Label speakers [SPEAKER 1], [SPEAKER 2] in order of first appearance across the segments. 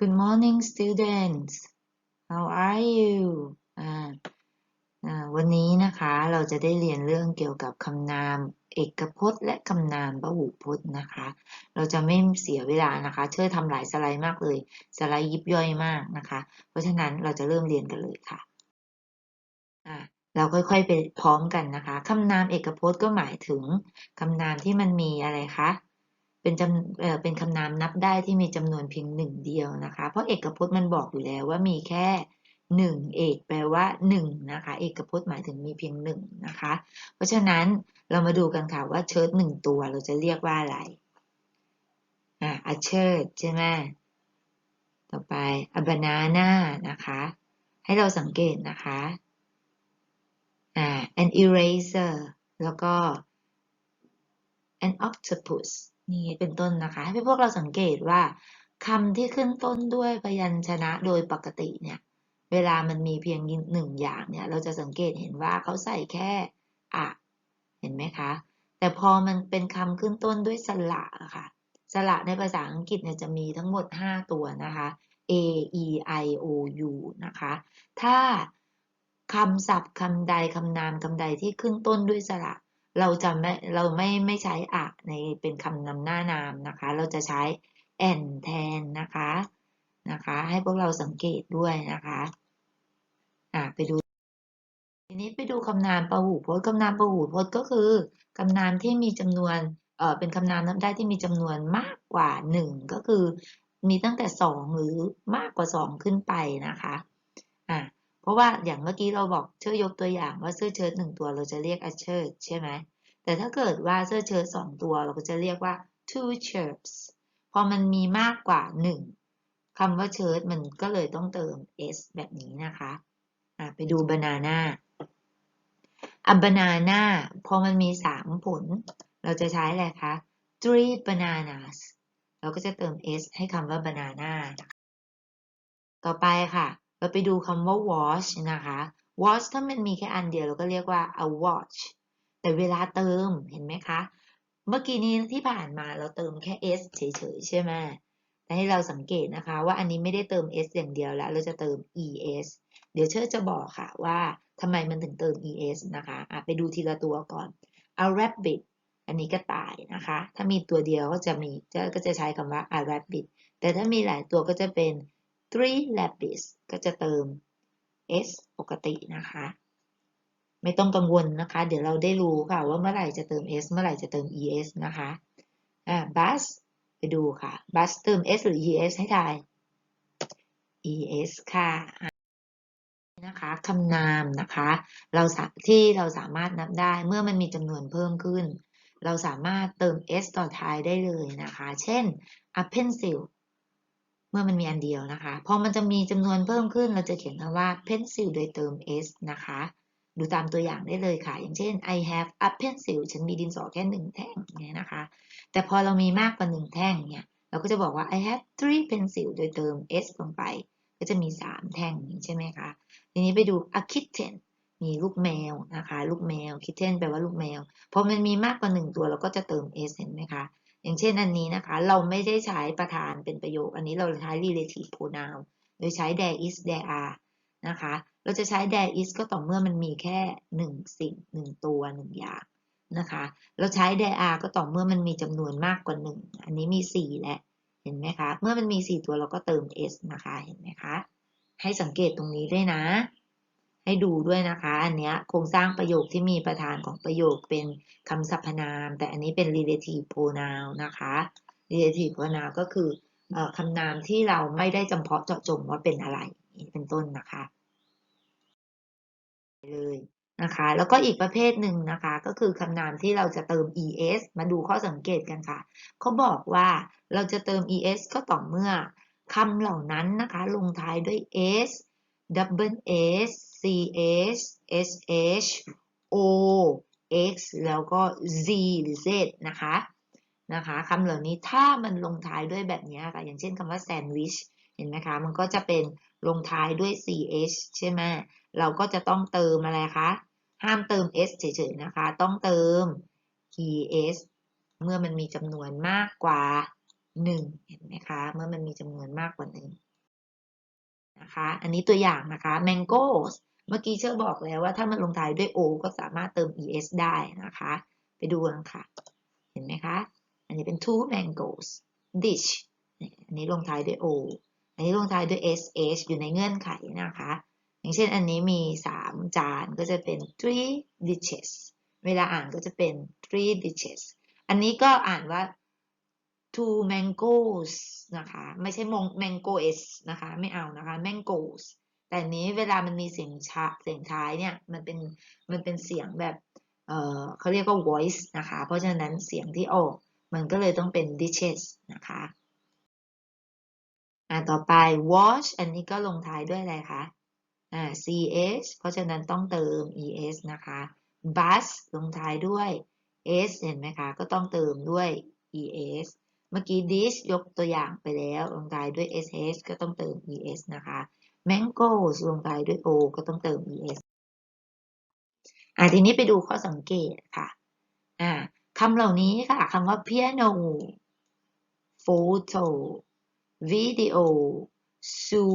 [SPEAKER 1] Good morning students how are you อ่าอ่าวันนี้นะคะเราจะได้เรียนเรื่องเกี่ยวกับคำนามเอกพจน์ และคำนามพหูพจน์นะคะ เราจะไม่เสียเวลานะคะ เชื่อทำหลายสไลด์มากเลย สไลด์ยิบย่อยมากนะคะ เพราะฉะนั้นเราจะเริ่มเรียนกันเลยค่ะอ่าเราค่อยๆไปพร้อมกันนะคะ คำนามเอกพจน์ก็หมายถึงคำนามที่มันมีอะไรคะ เป็นจำเป็นคำนามนับได้ที่มีจำนวนเพียงหนึ่งเดียวนะคะ เพราะเอกพจน์มันบอกอยู่แล้วว่ามีแค่หนึ่งเอกแปลว่าหนึ่งนะคะ เอกพจน์หมายถึงมีเพียงหนึ่งนะคะ เพราะฉะนั้นเรามาดูกันค่ะว่าเชิ้ตหนึ่งตัวเราจะเรียกว่าอะไรอะ a shirt ใช่ไหมต่อไป a banana นะคะ ให้เราสังเกตนะคะอ่า an eraser แล้วก็ an octopus นี่เป็นต้นนะคะให้พวกเราสังเกตว่าคำที่ขึ้นต้นด้วยพยัญชนะโดยปกติเนี่ย เวลามันมีเพียงหนึ่งอย่างเนี่ย เราจะสังเกตเห็นว่าเขาใส่แค่อะเห็นไหมคะ แต่พอมันเป็นคำขึ้นต้นด้วยสระะค่ะ สระในภาษาอังกฤษเนี่ยจะมีทั้งหมด 5 ตัวนะคะ a e i o u นะคะ ถ้าคำศัพท์คำใดคำนามคำใดที่ขึ้นต้นด้วยสระ เราจะไม่เราไม่ไม่ใช้อะในเป็นคำนำหน้านามนะคะ เราจะใช้ and แทนนะคะนะคะ ให้พวกเราสังเกตด้วยนะคะอะไปดู ทีนี้ไปดูคำนามพหูพจน์คำนามพหูพจน์ก็คือคำนามที่มีจำนวนเอ่อเป็นคำนามนับได้ที่มีจำนวนมากกว่าหนึ่งก็คือมีตั้งแต่สองหรือมากกว่าสองขึ้นไปนะคะ เพราะว่าอย่างเมื่อกี้เราบอกเชื่อยกตัวอย่างว่าเสื้อเชิ้ตหนึ่งตัวเราจะเรียก a shirt ใช่ไหมแต่ถ้าเกิดว่าเสื้อเชิ้ตสองตัวเราก็จะเรียกว่า two shirts พอมันมีมากกว่าหนึ่งคำว่าเชิ้ตมันก็เลยต้องเติม s แบบนี้นะคะอะไปดู banana a banana พอมันมีสามผล เราจะใช้อะไรคะ three bananas เราก็จะเติม s ให้คำว่า banana นะคะต่อไปค่ะ เราไปดูคำว่า watch นะคะ watch ถ้ามันมีแค่อันเดียวเราก็เรียกว่า a watch แต่เวลาเติมเห็นไหมคะ เมื่อกี้นี้ที่ผ่านมาเราเติมแค่ s เฉยๆใช่ไหมแต่ให้เราสังเกตนะคะว่าอันนี้ไม่ได้เติม s อย่างเดียวแล้ว เราจะเติม es เดี๋ยวเชิญจะบอกค่ะว่าทำไมมันถึงเติม es นะคะะไปดูทีละตัวก่อน a rabbit อันนี้ก็ตายนะคะ ถ้ามีตัวเดียวก็จะมีก็จะใช้คำว่า a rabbit แต่ถ้ามีหลายตัวก็จะเป็น three rabbits ก็จะเติม s ปกตินะคะ ไม่ต้องกังวลนะคะ เดี๋ยวเราได้รู้ค่ะ ว่าเมื่อไหร่จะเติม s เมื่อไหร่จะเติม es นะคะอ่า bus ไปดูค่ะ bus เติม s หรือ es ให้ทาย es ค่ะนะคะคำนามนะคะ เราที่เราสามารถนับได้เมื่อมันมีจำนวนเพิ่มขึ้น เราสามารถเติม s ต่อท้ายได้เลยนะคะ เช่น a pencil เมื่อมันมีอันเดียวนะคะ พอมันจะมีจำนวนเพิ่มขึ้น เราจะเขียนคำว่า pencil โดยเติม s นะคะ ดูตามตัวอย่างได้เลยค่ะ อย่างเช่น I have a pencil ฉันมีดินสอแค่หนึ่งแท่งเนี่ยนะคะ แต่พอเรามีมากกว่าหนึ่งแท่งเนี่ย เราก็จะบอกว่า I have three pencil โดยเติม s ลงไป ก็จะมีสามแท่งนี้ใช่ไหมคะ ทีนี้ไปดู a kitten มีลูกแมวนะคะ ลูกแมว kitten แปลว่าลูกแมว พอมันมีมากกว่าหนึ่งตัวเราก็จะเติม s เห็นไหมคะ อย่างเช่นอันนี้นะคะ เราไม่ได้ใช้ประธานเป็นประโยค อันนี้เราใช้ relative pronoun โดยใช้ there is there are นะคะ เราจะใช้ there is ก็ต่อเมื่อมันมีแค่หนึ่งสิ่งหนึ่งตัวหนึ่งอย่างนะคะ เราใช้ there are ก็ต่อเมื่อมันมีจำนวนมากกว่าหนึ่งอันนี้มีสี่และเห็นไหมคะ เมื่อมันมีสี่ตัวเราก็เติม s นะคะ เห็นไหมคะ ให้สังเกตตรงนี้ด้วยนะ ให้ดูด้วยนะคะ อันเนี้ยโครงสร้างประโยคที่มีประธานของประโยคเป็นคำสรรพนาม แต่อันนี้เป็น relative pronoun นะคะ relative pronoun ก็คือคำนามที่เราไม่ได้จำเพาะเจาะจงว่าเป็นอะไรเป็นต้นนะคะเลยนะคะแล้วก็อีกประเภทหนึ่งนะคะก็คือคำนามที่เราจะเติม es มาดูข้อสังเกตกันค่ะเขาบอกว่าเราจะเติม es ก็ต่อเมื่อคำเหล่านั้นนะคะลงท้ายด้วย s double s ch sh o x แล้วก็ z หรือ z นะคะนะคะคำเหล่านี้ถ้ามันลงท้ายด้วยแบบนี้ค่ะอย่างเช่นคำว่า sandwich เห็นไหมคะ มันก็จะเป็นลงท้ายด้วย ch ใช่ไหมเราก็จะต้องเติมอะไรคะ ห้ามเติม s เฉยๆนะคะ ต้องเติม es เมื่อมันมีจำนวนมากกว่า 1 เห็นไหมคะ เมื่อมันมีจำนวนมากกว่า1นะคะ อันนี้ตัวอย่างนะคะ mangoes เมื่อกี้เชื่อบอกแล้วว่าถ้ามันลงท้ายด้วย o ก็สามารถเติม es ได้นะคะ ไปดูกันค่ะ เห็นไหมคะ อันนี้เป็น two mangoes dish อันนี้ลงท้ายด้วย o อันนี้ลงท้ายด้วย sh อยู่ในเงื่อนไขนะคะ อย่างเช่นอันนี้มี 3 จานก็จะเป็น three dishes เวลาอ่านก็จะเป็น three dishes อันนี้ก็อ่านว่า two mangoes นะคะ ไม่ใช่ mangoes นะคะ ไม่เอานะคะ mangoes แต่นี้เวลามันมีเสียงชาเสียงท้ายเนี่ยมันเป็นมันเป็นเสียงแบบเออเขาเรียกว่า voice นะคะ เพราะฉะนั้นเสียงที่ออกมันก็เลยต้องเป็น dishes นะคะอ่าต่อไป wash อันนี้ก็ลงท้ายด้วยอะไรคะอ่า ch เพราะฉะนั้นต้องเติม es นะคะ bus ลงท้ายด้วย s เห็นไหมคะ ก็ต้องเติมด้วย es เมื่อกี้ dish ยกตัวอย่างไปแล้วลงท้ายด้วย sh ก็ต้องเติม es นะคะ mangoes ลงท้ายด้วย o ก็ต้องเติม es อ่าทีนี้ไปดูข้อสังเกตค่ะอ่าคำเหล่านี้ค่ะคำว่า piano photo video zoo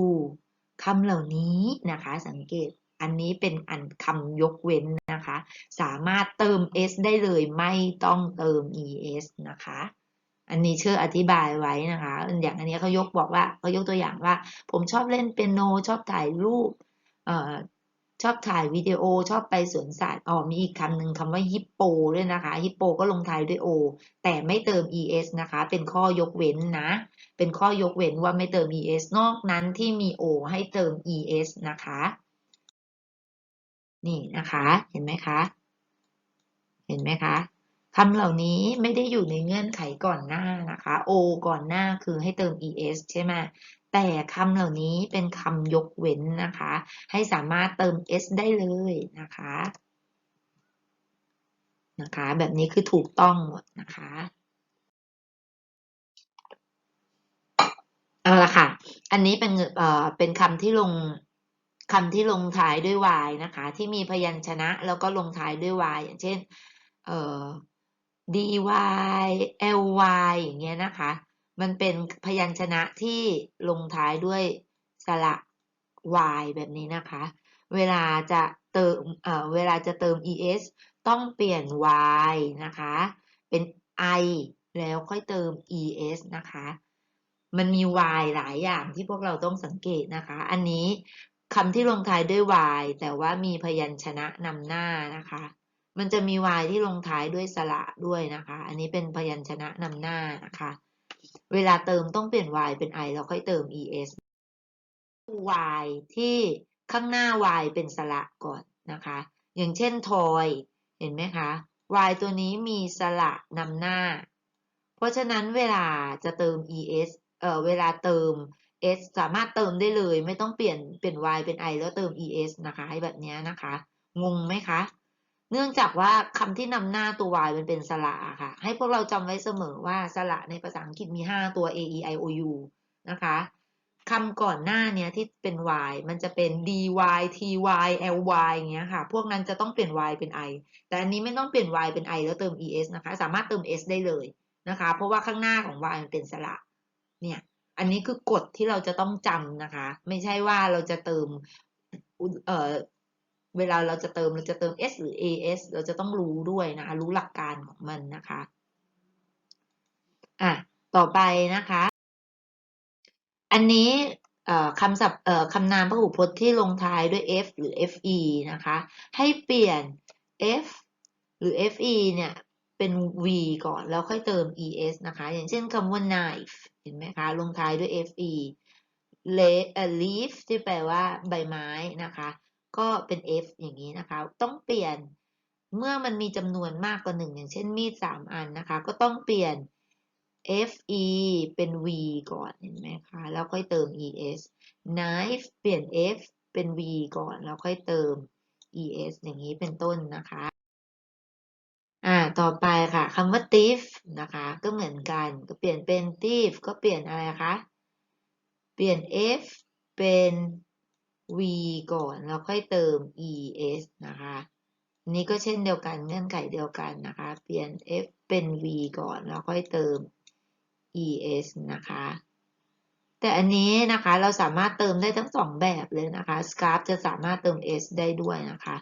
[SPEAKER 1] คำเหล่านี้นะคะ สังเกตอันนี้เป็นอันคำยกเว้นนะคะ สามารถเติม s ได้เลยไม่ต้องเติม es นะคะ อันนี้เชื่ออธิบายไว้นะคะ อย่างอันนี้เขายกบอกว่าเขายกตัวอย่างว่า ผมชอบเล่นเปียโนชอบถ่ายรูปเอ่อชอบถ่ายวิดีโอชอบไปสวนสัตว์อ๋อมีอีกคำหนึ่งคำว่าฮิปโปด้วยนะคะฮิปโปก็ลงท้ายด้วย o แต่ไม่เติม es นะคะ เป็นข้อยกเว้นนะ เป็นข้อยกเว้นว่าไม่เติม es นอกนั้นที่มี o ให้เติม es นะคะ นี่นะคะ เห็นไหมคะ เห็นไหมคะ คำเหล่านี้ไม่ได้อยู่ในเงื่อนไขก่อนหน้านะคะ o ก่อนหน้าคือให้เติม es ใช่ไหมแต่คำเหล่านี้เป็นคำยกเว้นนะคะ ให้สามารถเติม s ได้เลยนะคะนะคะ แบบนี้คือถูกต้องหมดนะคะเอาละค่ะ อันนี้เป็นเอ่อเป็นคำที่ลงคำที่ลงท้ายด้วย y นะคะ ที่มีพยัญชนะแล้วก็ลงท้ายด้วย y อย่างเช่น เอ่อ dy ly อย่างเงี้ยนะคะ มันเป็นพยัญชนะที่ลงท้ายด้วยสระ y แบบนี้นะคะ เวลาจะเติมเอ่อเวลาจะเติม es ต้องเปลี่ยน y นะคะ เป็น i แล้วค่อยเติม es นะคะ มันมี y หลายอย่างที่พวกเราต้องสังเกตนะคะ อันนี้คำที่ลงท้ายด้วย y แต่ว่ามีพยัญชนะนำหน้านะคะ มันจะมี y ที่ลงท้ายด้วยสระด้วยนะคะ อันนี้เป็นพยัญชนะนำหน้านะคะ เวลาเติมต้องเปลี่ยน y เป็น i แล้วค่อยเติม es y ที่ข้างหน้า y เป็นสระก่อนนะคะ อย่างเช่น toy เห็นไหมคะ y ตัวนี้มีสระนำหน้า เพราะฉะนั้นเวลาจะเติม es เอ่อเวลาเติม s สามารถเติมได้เลย ไม่ต้องเปลี่ยนเป็น y เป็น i แล้วเติม es นะคะ ให้แบบนี้นะคะ งงไหมคะ เนื่องจากว่าคำที่นำหน้าตัว y มันเป็นสระค่ะ ให้พวกเราจำไว้เสมอว่าสระในภาษาอังกฤษมี 5 ตัว a e i o u นะคะคำก่อนหน้าเนี้ยที่เป็น y มันจะเป็น dy ty ly อย่างเงี้ยค่ะ พวกนั้นจะต้องเปลี่ยน y เป็น i แต่อันนี้ไม่ต้องเปลี่ยน y เป็น i แล้วเติม es นะคะ สามารถเติม s ได้เลยนะคะ เพราะว่าข้างหน้าของ y มันเป็นสระ เนี่ย อันนี้คือกฎที่เราจะต้องจำนะคะ ไม่ใช่ว่าเราจะเติมเอ่อ เวลาเราจะเติมเราจะเติม s หรือ as เราจะต้องรู้ด้วยนะคะ รู้หลักการของมันนะคะ อะ ต่อไปนะคะ อันนี้คำศัพท์คำนามพหูพจน์ที่ลงท้ายด้วย f หรือ fe นะคะ ให้เปลี่ยน f หรือ fe เนี่ย เป็น v ก่อนแล้วค่อยเติม es นะคะ อย่างเช่นคำว่า knife เห็นไหมคะ ลงท้ายด้วย fe leaf ที่แปลว่าใบไม้นะคะ ก็เป็น f อย่างนี้นะคะ ต้องเปลี่ยนเมื่อมันมีจำนวนมากกว่าหนึ่งอย่างเช่นมีดสามอันนะคะ ก็ต้องเปลี่ยน fe เป็น v ก่อนเห็นไหมคะ แล้วค่อยเติม es knife เปลี่ยน f เป็น v ก่อน แล้วค่อยเติม es อย่างนี้เป็นต้นนะคะ อ่า ต่อไปค่ะคำว่า thief นะคะ ก็เหมือนกัน ก็เปลี่ยนเป็น thief ก็เปลี่ยนอะไรคะ เปลี่ยน f เป็น v ก่อนแล้วค่อยเติม es นะคะนี้ก็เช่นเดียวกันเงื่อนไขเดียวกันนะคะ เปลี่ยน f เป็น v ก่อนแล้วค่อยเติม es นะคะ แต่อันนี้นะคะเราสามารถเติมได้ทั้งสองแบบเลยนะคะ scarf จะสามารถเติม s ได้ด้วยนะคะ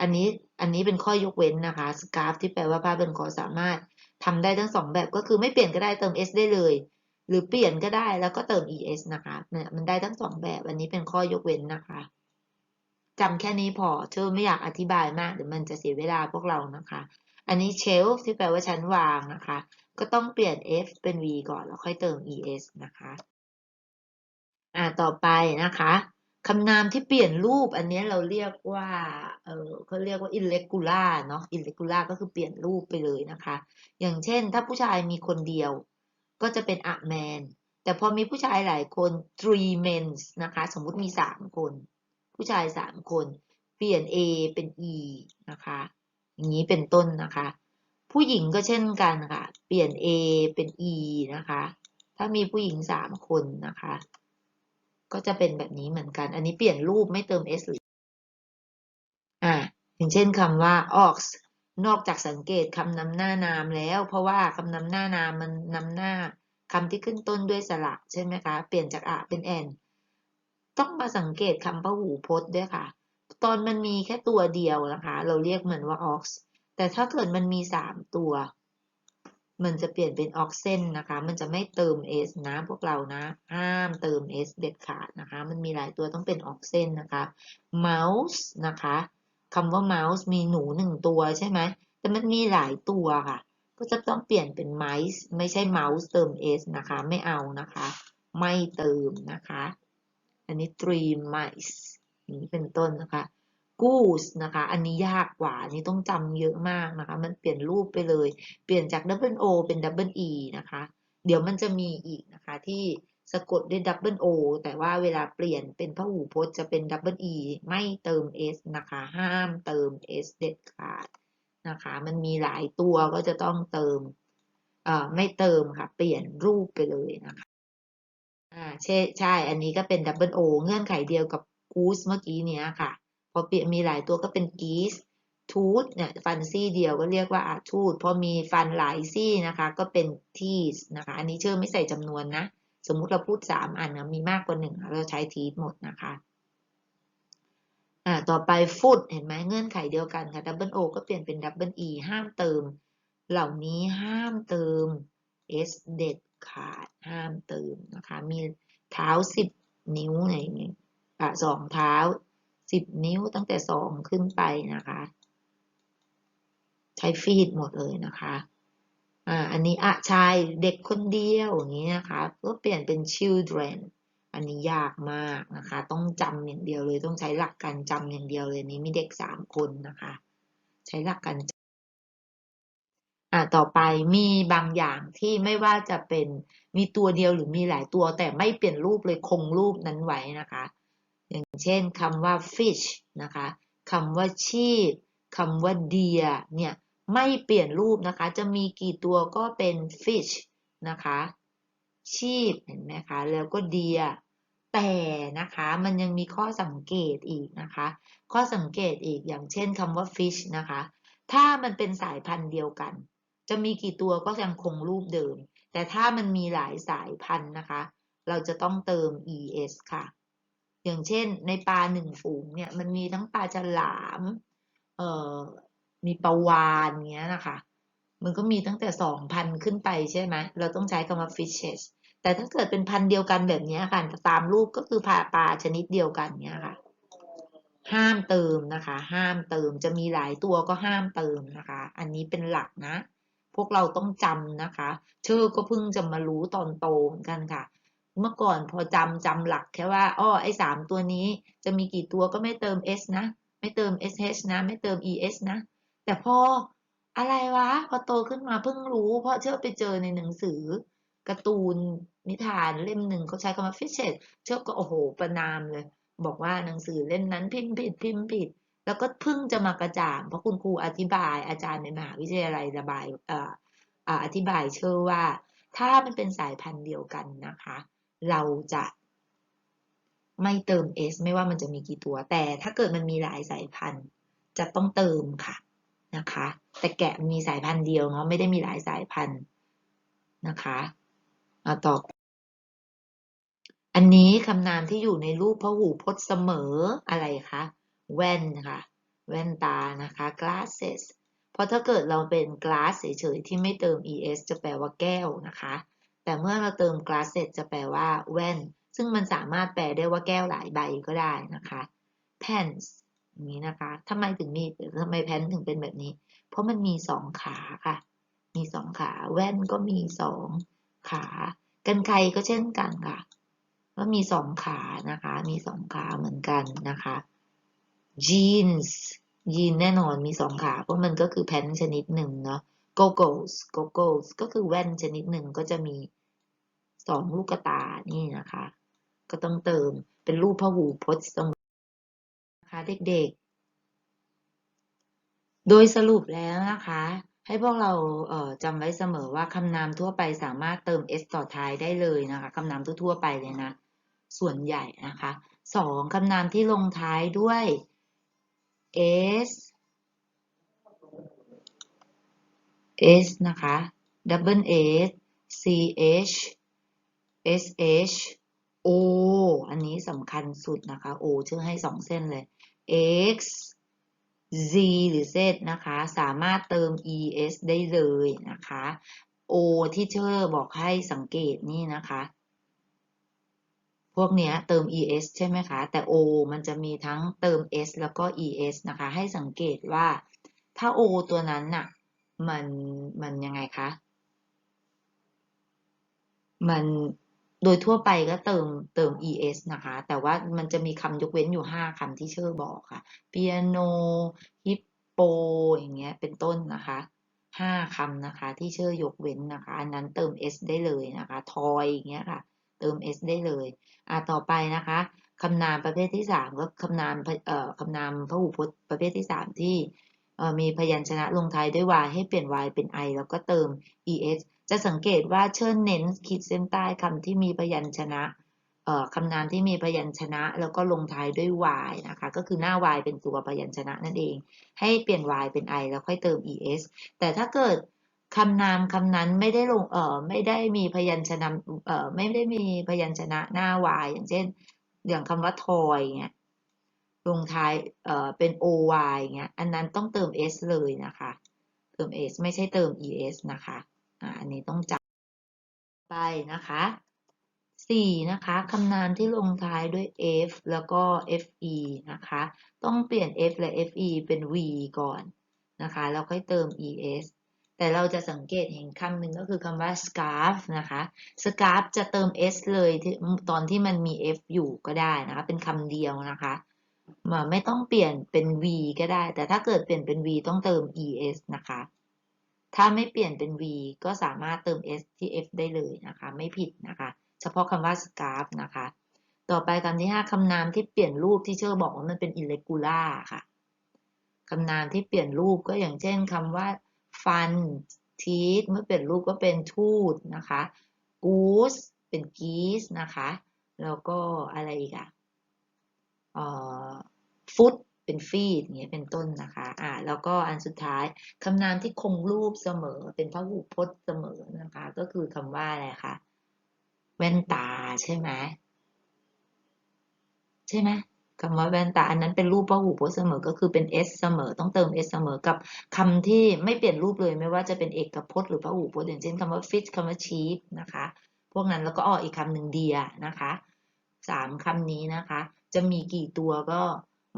[SPEAKER 1] อันนี้อันนี้เป็นข้อยกเว้นนะคะ scarf ที่แปลว่าผ้าเป็นคอสามารถทำได้ทั้งสองแบบก็คือไม่เปลี่ยนก็ได้เติม s ได้เลย หรือเปลี่ยนก็ได้แล้วก็เติม es นะคะเนี่ยมันได้ทั้งสองแบบอันนี้เป็นข้อยกเว้นนะคะจำแค่นี้พอเธอไม่อยากอธิบายมากเดี๋ยวมันจะเสียเวลาพวกเรานะคะ อันนี้ shelf ที่แปลว่าชั้นวางนะคะ ก็ต้องเปลี่ยน f เป็น v ก่อนแล้วค่อยเติม es นะคะอ่าต่อไปนะคะคำนามที่เปลี่ยนรูปอันนี้เราเรียกว่า เออเขาเรียกว่า irregular เนาะ irregular ก็คือเปลี่ยนรูปไปเลยนะคะ อย่างเช่น ถ้าผู้ชายมีคนเดียว ก็จะเป็น a man แต่พอมีผู้ชายหลายคน three men นะคะ สมมุติมีสามคน ผู้ชายสามคน เปลี่ยน a เป็น e นะคะ อย่างนี้เป็นต้นนะคะ ผู้หญิงก็เช่นกันค่ะ เปลี่ยน a เป็น e นะคะ ถ้ามีผู้หญิงสามคนนะคะ ก็จะเป็นแบบนี้เหมือนกัน อันนี้เปลี่ยนรูปไม่เติม s หรือ อ่าอย่างเช่นคำว่า ox นอกจากสังเกตคำนำหน้านามแล้ว เพราะว่าคำนำหน้านามมันนำหน้าคำที่ขึ้นต้นด้วยสระใช่ไหมคะ เปลี่ยนจากอะเป็นแอน ต้องมาสังเกตคำพหูพจน์ด้วยค่ะ ตอนมันมีแค่ตัวเดียวนะคะ เราเรียกมันว่า ox แต่ถ้าเกิดมันมีสามตัว มันจะเปลี่ยนเป็น oxen นนะคะ มันจะไม่เติม s นะพวกเรานะ ห้ามเติม s เด็ดขาดนะคะ มันมีหลายตัวต้องเป็น oxen นะคะ mouse นะคะ คำว่า mouse มีหนูหนึ่งตัวใช่ไหม แต่มันมีหลายตัวค่ะ ก็จะต้องเปลี่ยนเป็น mice ไม่ใช่ mouse เติม s นะคะ ไม่เอานะคะ ไม่เติมนะคะ อันนี้ three mice อย่างนี้เป็นต้นนะคะ goose นะคะ อันนี้ยากกว่า อันนี้ต้องจำเยอะมากนะคะ มันเปลี่ยนรูปไปเลย เปลี่ยนจาก double o เป็น double e นะคะ เดี๋ยวมันจะมีอีกนะคะที่ สะกดด้วย double o แต่ว่าเวลาเปลี่ยนเป็นพหูพจน์จะเป็น double e ไม่เติม s นะคะ ห้ามเติม s เด็ดขาดนะคะ มันมีหลายตัวก็จะต้องเติมเอ่อไม่เติมค่ะ เปลี่ยนรูปไปเลยนะคะอ่าใช่ใช่ อันนี้ก็เป็น double o เงื่อนไขเดียวกับ goose เมื่อกี้เนี้ยค่ะ พอเปลี่ยนมีหลายตัวก็เป็น geese ทูธเนี่ยฟันซี่เดียวก็เรียกว่าอาทูธพอมีฟันหลายซี่นะคะ ก็เป็นทีสนะคะ อันนี้เชื่อไม่ใส่จำนวนนะ สมมุติเราพูดสามอันนะมีมากกว่าหนึ่งเราใช้ทีหมดนะคะอ่าต่อไปฟุตเห็นไหมเงื่อนไขเดียวกันค่ะดับเบิลโอก็เปลี่ยนเป็นดับเบิลอีห้ามเติม เหล่านี้ห้ามเติม s เด็ดขาดห้ามเติมนะคะ มีเท้าสิบนิ้วอะไรอย่างเงี้ยอะสองเท้าสิบนิ้วตั้งแต่สองขึ้นไปนะคะ ใช้ฟีดหมดเลยนะคะ อ่าอันนี้อะชายเด็กคนเดียวอย่างนี้นะคะก็เปลี่ยนเป็น children อันนี้ยากมากนะคะ ต้องจำอย่างเดียวเลยต้องใช้หลักการจำอย่างเดียวเลยนี้มีเด็กสามคนนะคะ ใช้หลักการอ่าต่อไปมีบางอย่างที่ไม่ว่าจะเป็นมีตัวเดียวหรือมีหลายตัว แต่ไม่เปลี่ยนรูปเลยคงรูปนั้นไว้นะคะ อย่างเช่นคำว่า fish นะคะคำว่า sheep คำว่า deer เนี่ย ไม่เปลี่ยนรูปนะคะ จะมีกี่ตัวก็เป็น fish นะคะ sheep เห็นไหมคะ แล้วก็ deer แต่นะคะมันยังมีข้อสังเกตอีกนะคะ ข้อสังเกตอีกอย่างเช่นคำว่า fish นะคะ ถ้ามันเป็นสายพันธุ์เดียวกัน จะมีกี่ตัวก็ยังคงรูปเดิม แต่ถ้ามันมีหลายสายพันธุ์นะคะ เราจะต้องเติม es ค่ะ อย่างเช่นในปลาหนึ่งฝูงเนี่ยมันมีทั้งปลาฉลาม เอ่อ มีปาวานเงี้ยนะคะ มันก็มีตั้งแต่สองพันขึ้นไปใช่ไหมเราต้องใช้คำว่า fishes แต่ถ้าเกิดเป็นพันเดียวกันแบบนี้ค่ะตามรูปก็คือปลาปลาชนิดเดียวกันเนี้ยค่ะ ห้ามเติมนะคะ ห้ามเติมจะมีหลายตัวก็ห้ามเติมนะคะ อันนี้เป็นหลักนะ พวกเราต้องจำนะคะ เชื่อก็เพิ่งจะมารู้ตอนโตเหมือนกันค่ะ เมื่อก่อนพอจำจำหลักแค่ว่าอ้อไอ้สามตัวนี้จะมีกี่ตัวก็ไม่เติม s นะ ไม่เติม sh นะ ไม่เติม es นะ แต่พออะไรวะ พอโตขึ้นมาเพิ่งรู้ เพราะเชื่อไปเจอในหนังสือการ์ตูนนิทานเล่มหนึ่งเขาใช้คำว่า fishes เชื่อก็โอ้โหประนามเลย บอกว่าหนังสือเล่มนั้นพิมพ์ผิดพิมพ์ผิด แล้วก็เพิ่งจะมากระจ่างเพราะคุณครูอธิบายอาจารย์ในมหาวิทยาลัยระบายเอ่ออธิบายเชื่อว่า ถ้ามันเป็นสายพันธุ์เดียวกันนะคะ เราจะไม่เติม s ไม่ว่ามันจะมีกี่ตัว แต่ถ้าเกิดมันมีหลายสายพันธุ์ จะต้องเติมค่ะ นะคะ แต่แกะมีสายพันธุ์เดียวเนาะไม่ได้มีหลายสายพันธุ์นะคะต่อ อันนี้คำนามที่อยู่ในรูปพหูพจน์เสมออะไรคะแว่นค่ะ แว่นตานะคะ glasses เพราะถ้าเกิดเราเป็น glass เฉยๆที่ไม่เติม es จะแปลว่าแก้วนะคะ แต่เมื่อเราเติม glasses จะแปลว่าแว่น ซึ่งมันสามารถแปลได้ว่าแก้วหลายใบก็ได้นะคะ pens นี้นะคะทำไมถึงมีทำไมแพนถึงเป็นแบบนี้ เพราะมันมีสองขาค่ะ มีสองขาแว่นก็มีสองขากันไกรก็เช่นกันค่ะ ก็มีสองขานะคะ มีสองขาเหมือนกันนะคะ jeans ยีนแน่นอนมีสองขา เพราะมันก็คือแพนชนิดหนึ่งเนาะ goggles goggles ก็คือแว่นชนิดหนึ่งก็จะมีสองลูกตานี่นะคะ ก็ต้องเติมเป็นรูปพหูพจน์เสมอ นะคะเด็กๆ โดยสรุปแล้วนะคะ ให้พวกเราเออจำไว้เสมอว่าคำนามทั่วไปสามารถเติม s ต่อท้ายได้เลยนะคะคำนามทั่วๆไปเลยนะ ส่วนใหญ่นะคะสองคำนามที่ลงท้ายด้วย s s นะคะ double s ch sh o อันนี้สำคัญสุดนะคะ o ชื่อให้สองเส้นเลย x z หรือ z นะคะ สามารถเติม es ได้เลยนะคะ o ที่เชอร์บอกให้สังเกตนี่นะคะ พวกเนี้ยเติม es ใช่ไหมคะ แต่ o มันจะมีทั้งเติม s แล้วก็ es นะคะ ให้สังเกตว่าถ้า o ตัวนั้นน่ะ มัน มันยังไงคะ มัน โดยทั่วไปก็เติมเติม es นะคะ แต่ว่ามันจะมีคำยกเว้นอยู่ 5คำที่เชอร์บอกค่ะ piano hippo อย่างเงี้ยเป็นต้นนะคะ5คำนะคะ ที่เชอร์ยกเว้นนะคะ อันนั้นเติม s ได้เลยนะคะ toy อย่างเงี้ยค่ะ เติม s ได้เลยอะต่อไปนะคะคำนามประเภทที่3ก็คำนามเอ่อคำนามพหูพจน์ประเภทที่3ที่มีพยัญชนะลงท้ายด้วย y ให้เปลี่ยน y เป็น i แล้วก็เติม es จะสังเกตว่าเชิญเน้นขีดเส้นใต้คำที่มีพยัญชนะคำนามที่มีพยัญชนะ แล้วก็ลงท้ายด้วย y นะคะ ก็คือหน้า y เป็นตัวพยัญชนะนั่นเอง ให้เปลี่ยน y เป็น i แล้วค่อยเติม es แต่ถ้าเกิดคำนามคำนั้นไม่ได้ลงเอ่อไม่ได้มีพยัญชนะเอ่อไม่ได้มีพยัญชนะหน้า y อย่างเช่น อย่างคำว่า toy เงี้ยลงท้ายเอ่อเป็น oy เงี้ยอันนั้นต้องเติม s เลยนะคะ เติม s ไม่ใช่เติม es นะคะ อันนี้ต้องจำไปนะคะสี่นะคะคำนามที่ลงท้ายด้วย f แล้วก็ fe นะคะ ต้องเปลี่ยน f และ fe เป็น v ก่อนนะคะแล้วค่อยเติม es แต่เราจะสังเกตเห็นคำหนึ่งก็คือคำว่า scarf นะคะ scarf จะเติม s เลยที่ตอนที่มันมี f อยู่ก็ได้นะคะเป็นคำเดียวนะคะมาไม่ต้องเปลี่ยนเป็น v ก็ได้ แต่ถ้าเกิดเปลี่ยนเป็น v ต้องเติม es นะคะ ถ้าไม่เปลี่ยนเป็น v ก็สามารถเติม s ที่ f ได้เลยนะคะ ไม่ผิดนะคะ เฉพาะคำว่า scarf นะคะ ต่อไปคำที่ 5คำนามที่เปลี่ยนรูปที่เชื่อบอกว่ามันเป็น irregular ค่ะคำนามที่เปลี่ยนรูปก็อย่างเช่นคำว่า fun teeth เมื่อเปลี่ยนรูปก็เป็น tooth นะคะ goose เป็น geese นะคะ แล้วก็อะไรอีกอะเอ่อ foot เป็น feet อย่างเงี้ยเป็นต้นนะคะอ่าแล้วก็อันสุดท้ายคำนามที่คงรูปเสมอ เป็นพหูพจน์เสมอนะคะ ก็คือคำว่าอะไรคะแว่นตาใช่ไหมใช่ไหมคำว่าแว่นตาอันนั้นเป็นรูปพหูพจน์เสมอก็คือเป็น s เสมอต้องเติม s เสมอกับคำที่ไม่เปลี่ยนรูปเลยไม่ว่าจะเป็นเอกพจน์หรือพหูพจน์อย่างเช่นคำว่า fish คำว่า sheep นะคะ พวกนั้นแล้วก็อ้ออีกคำหนึ่ง deer นะคะสามคำนี้นะคะ จะมีกี่ตัวก็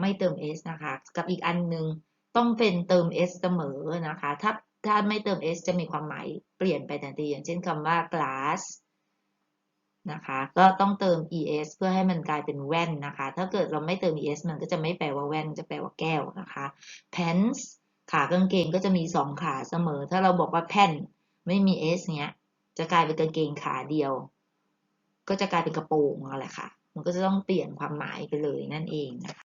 [SPEAKER 1] ไม่เติม s นะคะ กับอีกอันหนึ่งต้องเป็นเติม s เสมอนะคะ ถ้าถ้าไม่เติม s จะมีความหมายเปลี่ยนไปทันทีอย่างเช่นคำว่า glass นะคะ ก็ต้องเติม es เพื่อให้มันกลายเป็นแว่นนะคะ ถ้าเกิดเราไม่เติม es มันก็จะไม่แปลว่าแว่น จะแปลว่าแก้วนะคะ pants ขากางเกงก็จะมีสองขาเสมอ ถ้าเราบอกว่า pen ไม่มี s เนี้ย จะกลายเป็นกางเกงขาเดียว ก็จะกลายเป็นกระโปรงอะไรค่ะ มันก็จะต้องเปลี่ยนความหมายไปเลยนั่นเองนะคะ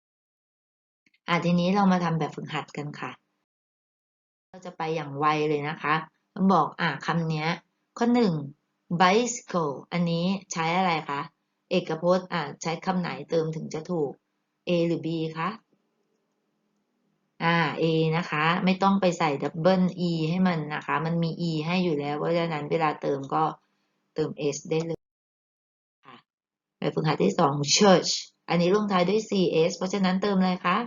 [SPEAKER 1] อะทีนี้เรามาทำแบบฝึกหัดกันค่ะ เราจะไปอย่างไวเลยนะคะมันบอกอะคำเนี้ยข้อหนึ่ง bicycle อันนี้ใช้อะไรคะ เอกพจน์อะใช้คำไหนเติมถึงจะถูก A หรือ B คะอ่า A นะคะ ไม่ต้องไปใส่ double E ให้มันนะคะ มันมี E ให้อยู่แล้ว เพราะฉะนั้นเวลาเติมก็เติม S ได้เลยค่ะแบบฝึกหัดที่สอง church อันนี้ลงท้ายด้วย cs เพราะฉะนั้นเติมอะไรคะ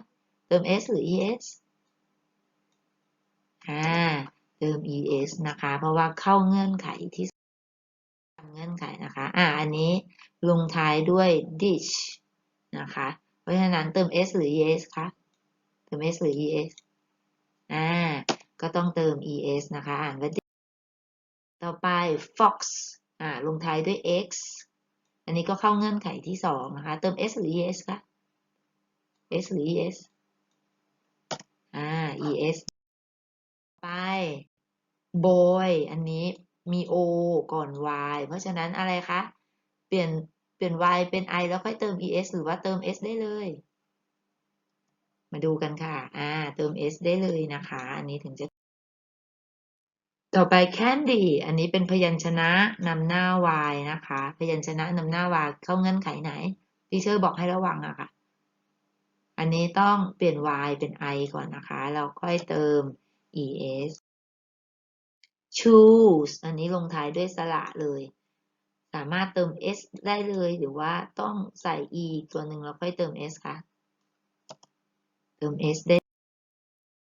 [SPEAKER 1] เติม s หรือ es อ่าเติม es นะคะ เพราะว่าเข้าเงื่อนไขที่ทำเงื่อนไขนะคะ อ่า อันนี้ลงท้ายด้วย dish นะคะ เพราะฉะนั้นเติม s หรือ es คะ เติม s หรือ es อ่า ก็ต้องเติม es นะคะ อ่านว่าต่อไป fox อ่า ลงท้ายด้วย x อันนี้ก็เข้าเงื่อนไขที่สองนะคะ เติม s หรือ es คะ s หรือ es อ่า es ไป boy อันนี้มี o ก่อน y เพราะฉะนั้นอะไรคะ เปลี่ยนเปลี่ยน y เป็น i แล้วค่อยเติม es หรือว่าเติม s ได้เลย มาดูกันค่ะ อ่า เติม s ได้เลยนะคะ อันนี้ถึงจะ ต่อไป candy อันนี้เป็นพยัญชนะนำหน้า y นะคะ พยัญชนะนำหน้า y เข้าเงื่อนไขไหน ที่เชอร์บอกให้ระวังอะค่ะ อันนี้ต้องเปลี่ยน y เป็น i ก่อนนะคะแล้วค่อยเติม es choose อันนี้ลงท้ายด้วยสระเลย สามารถเติม s ได้เลยหรือว่าต้องใส่ e ตัวหนึ่งแล้วค่อยเติม s ค่ะ เติม s ได้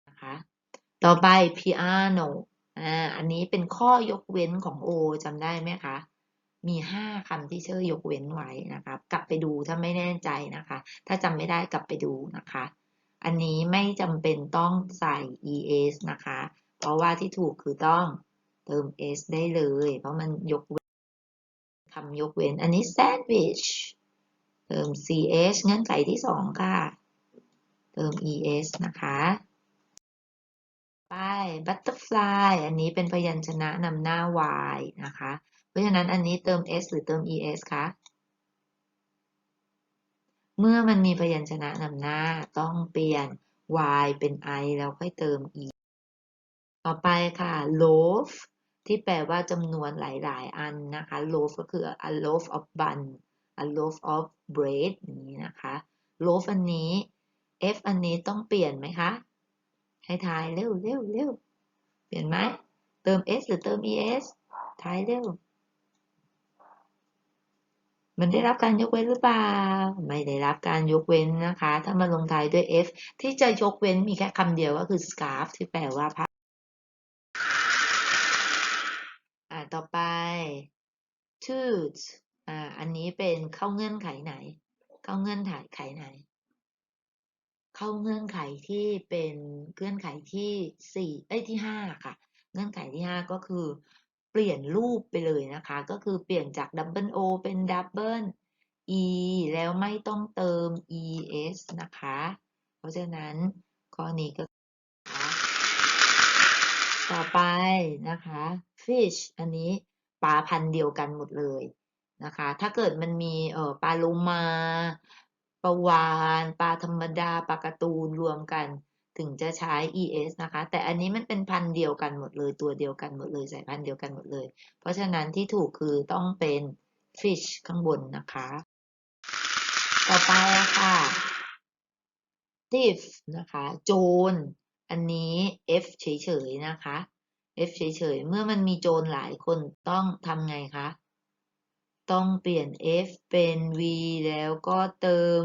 [SPEAKER 1] นะคะ ต่อไป piano อ่า อันนี้เป็นข้อยกเว้นของ o จำได้ไหมคะ มีห้าคำที่เชอร์ยกเว้นไว้นะคะกลับไปดูถ้าไม่แน่ใจนะคะ ถ้าจำไม่ได้กลับไปดูนะคะ อันนี้ไม่จำเป็นต้องใส่ es นะคะ เพราะว่าที่ถูกคือต้องเติม s ได้เลย เพราะมันยกเว้นคำยกเว้น อันนี้ sandwich เติม ch เงื่อนไขที่สองค่ะ เติม es นะคะไป butterfly อันนี้เป็นพยัญชนะนำหน้า y นะคะ ราะฉะนั้นอันนี้เติม s หรือเติม es คะ เมื่อมันมีพยัญชนะนำหน้าต้องเปลี่ยน y เป็น i แล้วค่อยเติม e ต่อไปค่ะ loaf ที่แปลว่าจำนวนหลาย ๆ อันนะคะ loaf ก็คือ a loaf of bun a loaf of bread อย่างนี้นะคะ loaf อันนี้ f อันนี้ต้องเปลี่ยนไหมคะ ให้ทายเร็วเร็วเร็วเปลี่ยนไหม เติม s หรือเติม es ทายเร็ว มันได้รับการยกเว้นหรือเปล่า ไม่ได้รับการยกเว้นนะคะ ถ้ามาลงท้ายด้วย f ที่จะยกเว้นมีแค่คำเดียวก็คือ scarf ที่แปลว่าผ้าอ่าต่อไป tooth อ่า อันนี้เป็นเข้าเงื่อนไขไหน เข้าเงื่อนไขไขไหน เข้าเงื่อนไขที่เป็นเงื่อนไขที่สี่เอ้ยที่ห้าค่ะ เงื่อนไขที่ห้าก็คือ เปลี่ยนรูปไปเลยนะคะ ก็คือเปลี่ยนจาก double o เป็น double e แล้วไม่ต้องเติม es นะคะ เพราะฉะนั้นข้อนี้ก็ ต่อไปนะคะ fish อันนี้ปลาพันธุ์เดียวกันหมดเลยนะคะ ถ้าเกิดมันมีเอ่อปลาโลมาปลาวาฬปลาธรรมดา ปลาการ์ตูนรวมกัน ถึงจะใช้ es นะคะ แต่อันนี้มันเป็นพันเดียวกันหมดเลย ตัวเดียวกันหมดเลยสายพันธุ์เดียวกันหมดเลย เพราะฉะนั้นที่ถูกคือต้องเป็น fish ข้างบนนะคะ ต่อไปอะค่ะ thief นะคะ โจร อันนี้ f เฉยๆนะคะ f เฉยๆ เมื่อมันมีโจรหลายคนต้องทำไงคะ ต้องเปลี่ยน f เป็น v แล้วก็เติม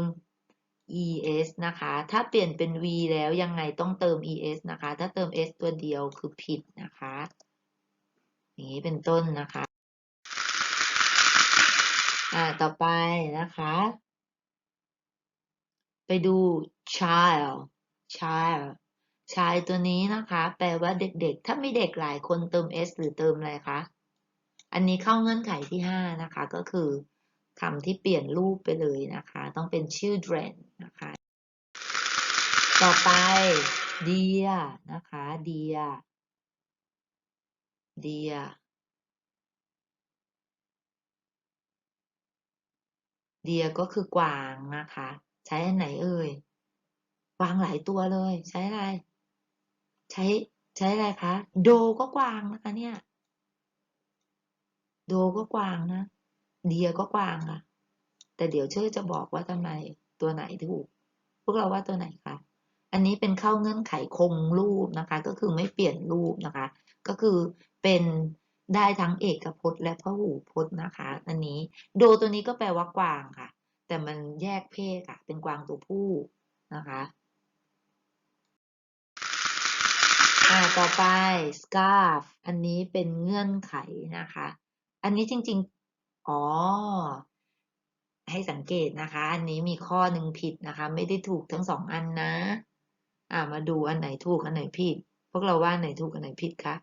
[SPEAKER 1] es นะคะ ถ้าเปลี่ยนเป็น v แล้วยังไงต้องเติม es นะคะ ถ้าเติม s ตัวเดียวคือผิดนะคะ อย่างนี้เป็นต้นนะคะ อ่า ต่อไปนะคะ ไปดู child child child ตัวนี้นะคะ แปลว่าเด็กๆ ถ้ามีเด็กหลายคนเติม s หรือเติมอะไรคะ อันนี้เข้าเงื่อนไขที่ห้านะคะ ก็คือ คำที่เปลี่ยนรูปไปเลยนะคะ ต้องเป็น children นะคะ ต่อไป deer นะคะ deer deer deer ก็คือกวางนะคะ ใช้อันไหนเอ่ย กวางหลายตัวเลย ใช้อะไร ใช้ใช้อะไรคะ โดก็กวางนะคะเนี่ย โดก็กวางนะ เดียก็กวางค่ะ แต่เดี๋ยวเชื่อจะบอกว่าทำไมตัวไหนถูก พวกเราว่าตัวไหนคะอันนี้เป็นเข้าเงื่อนไขคงรูปนะคะ ก็คือไม่เปลี่ยนรูปนะคะ ก็คือเป็นได้ทั้งเอกพจน์และพหูพจน์นะคะ อันนี้โดตัวนี้ก็แปลว่ากวางค่ะ แต่มันแยกเพศค่ะ เป็นกวางตัวผู้นะคะอ่าต่อไป scarf อันนี้เป็นเงื่อนไขนะคะ อันนี้จริง อ๋อ ให้สังเกตนะคะ อันนี้มีข้อหนึ่งผิดนะคะ ไม่ได้ถูกทั้งสองอันนะ อ่ามาดูอันไหนถูกอันไหนผิด พวกเราว่าอันไหนถูกอันไหนผิดคะ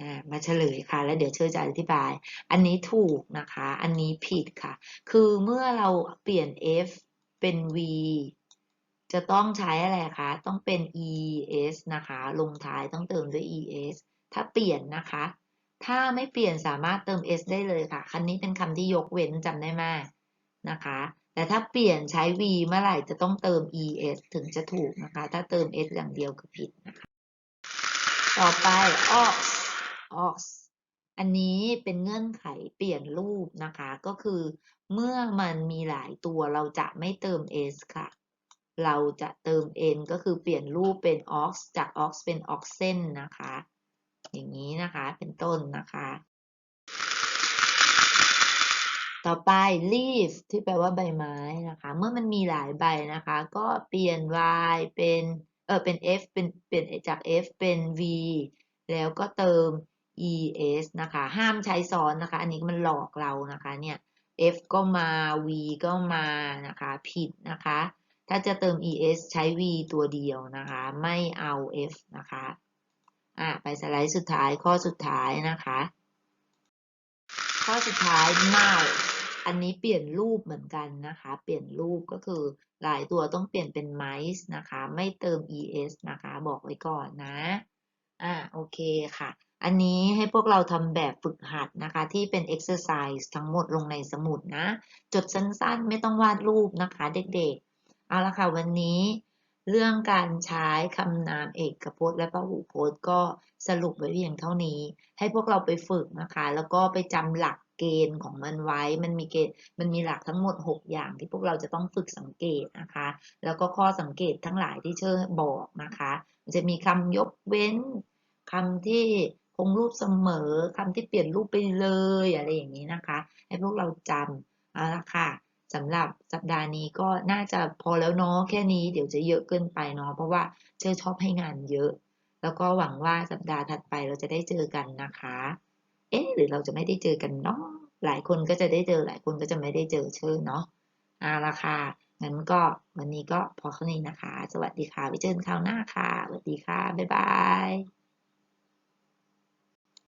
[SPEAKER 1] อ่ามาเฉลยค่ะ แล้วเดี๋ยวเชอจะอธิบาย อันนี้ถูกนะคะ อันนี้ผิดค่ะ คือเมื่อเราเปลี่ยน f เป็น v จะต้องใช้อะไรคะ ต้องเป็น es นะคะ ลงท้ายต้องเติมด้วย es ถ้าเปลี่ยนนะคะ ถ้าไม่เปลี่ยนสามารถเติม s ได้เลยค่ะ คันนี้เป็นคำที่ยกเว้นจำได้ไหมนะคะ แต่ถ้าเปลี่ยนใช้ v เมื่อไหร่จะต้องเติม es ถึงจะถูกนะคะ ถ้าเติม s อย่างเดียวคือผิดนะคะ ต่อไป ox ox อันนี้เป็นเงื่อนไขเปลี่ยนรูปนะคะ ก็คือเมื่อมันมีหลายตัวเราจะไม่เติม s ค่ะ เราจะเติม n ก็คือเปลี่ยนรูปเป็น ox จาก ox เป็น oxen นะคะ อย่างนี้นะคะเป็นต้นนะคะ ต่อไป leaf ที่แปลว่าใบไม้นะคะ เมื่อมันมีหลายใบนะคะ ก็เปลี่ยน y เป็นเออเป็น f เป็นเปลี่ยนจาก f เป็น v แล้วก็เติม es นะคะ ห้ามใช้ซ้อนนะคะ อันนี้มันหลอกเรานะคะเนี่ย f ก็มา v ก็มานะคะ ผิดนะคะ ถ้าจะเติม es ใช้ v ตัวเดียวนะคะ ไม่เอา f นะคะ อะไปสไลด์สุดท้ายข้อสุดท้ายนะคะ ข้อสุดท้าย mouse อันนี้เปลี่ยนรูปเหมือนกันนะคะ เปลี่ยนรูปก็คือหลายตัวต้องเปลี่ยนเป็น mice นะคะ ไม่เติม es นะคะ บอกไว้ก่อนนะ อ่าโอเคค่ะ อันนี้ให้พวกเราทำแบบฝึกหัดนะคะ ที่เป็น exercise ทั้งหมดลงในสมุดนะ จดสั้นๆ ไม่ต้องวาดรูปนะคะเด็กๆ เอาละค่ะ วันนี้ เรื่องการใช้คำนามเอกพจน์และพหูพจน์ก็สรุปไว้เพียงเท่านี้ ให้พวกเราไปฝึกนะคะ แล้วก็ไปจำหลักเกณฑ์ของมันไว้ มันมีเกณฑ์ มันมีหลักทั้งหมด 6 อย่างที่พวกเราจะต้องฝึกสังเกตนะคะ แล้วก็ข้อสังเกตทั้งหลายที่เชิญบอกนะคะ มันจะมีคำยกเว้นคำที่คงรูปเสมอคำที่เปลี่ยนรูปไปเลยอะไรอย่างนี้นะคะ ให้พวกเราจำเอาละค่ะ สำหรับสัปดาห์นี้ก็น่าจะพอแล้วเนาะแค่นี้เดี๋ยวจะเยอะเกินไปเนาะเพราะว่าเชอชอบให้งานเยอะ แล้วก็หวังว่าสัปดาห์ถัดไปเราจะได้เจอกันนะคะ เอ๊ะหรือเราจะไม่ได้เจอกันเนาะหลายคนก็จะได้เจอหลายคนก็จะไม่ได้เจอเชิญเนาะเอาละค่ะงั้นก็วันนี้ก็พอเท่านี้นะคะ สวัสดีค่ะไว้เจอกันคราวหน้าค่ะสวัสดีค่ะบ๊ายบาย